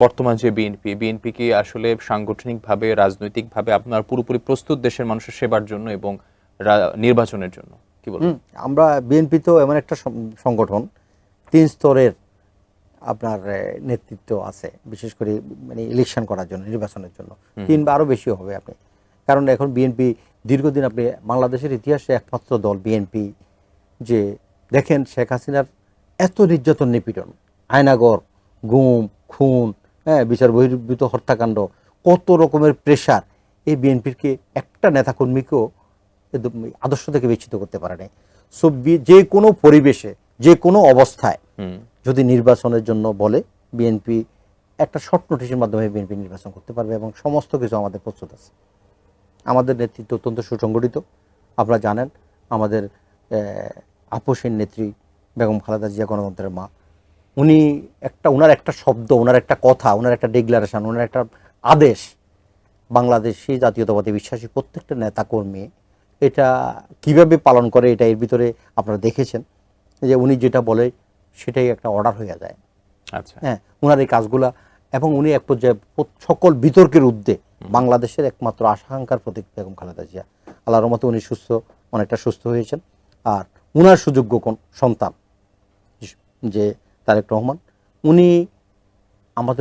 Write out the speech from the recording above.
বর্তমান যে BNP BNP কি আসলে সাংগঠনিকভাবে রাজনৈতিকভাবে আপনার পুরোপুরি প্রস্তুত দেশের মানুষের সেবার জন্য এবং নির্বাচনের জন্য। কি বলবেন? আমরা বিএনপি তো এমন একটা সংগঠন তিন স্তরের আপনার নেতৃত্ব আছে বিশেষ করে মানে ইলেকশন করার জন্য নির্বাচনের জন্য। তিন বা আরও বেশি হবে আপনি। কারণ এখন বিএনপি দীর্ঘদিন আপনি বাংলাদেশের ইতিহাসে একমাত্র দল বিএনপি যে দেখেন শেখ হাসিনার এত নির্যাতন নিপীড়ন আয়নাগর গুম খুন হ্যাঁ বিচার বহির্ভূত হত্যাকাণ্ড কত রকমের প্রেশার এই বিএনপিকে একটা নেতাকর্মীকেও আদর্শ থেকে বিচ্ছিত করতে পারে নাই। সো যে কোনো পরিবেশে যে কোনো অবস্থায় যদি নির্বাচনের জন্য বলে বিএনপি একটা শর্ট নোটিশের মাধ্যমে বিএনপি নির্বাচন করতে পারবে এবং সমস্ত কিছু আমাদের প্রস্তুত আছে। আমাদের নেতৃত্ব অত্যন্ত সুসংগঠিত। আপনারা জানেন আমাদের আপোষের নেত্রী বেগম খালেদা জিয়া গণতন্ত্রের মা। উনি একটা ওনার একটা শব্দ ওনার একটা কথা ওনার একটা ডিক্লারেশন ওনার একটা আদেশ বাংলাদেশি জাতীয়তাবাদী বিশ্বাসী প্রত্যেকটা নেতাকর্মী এটা কীভাবে পালন করে এটা এর ভিতরে আপনারা দেখেছেন যে উনি যেটা বলে সেটাই একটা অর্ডার হয়ে যায়। আচ্ছা। হ্যাঁ ওনার এই কাজগুলা এবং উনি এক পর্যায়ে সকল বিতর্কের ঊর্ধ্বে বাংলাদেশের একমাত্র আশাঙ্কার প্রতীক বেগম খালেদা জিয়া। আল্লাহর মতো উনি সুস্থ অনেকটা সুস্থ হয়েছেন। আর উনার সুযোগ্য কোন সন্তান যে তারেক রহমান। উনি আমাদের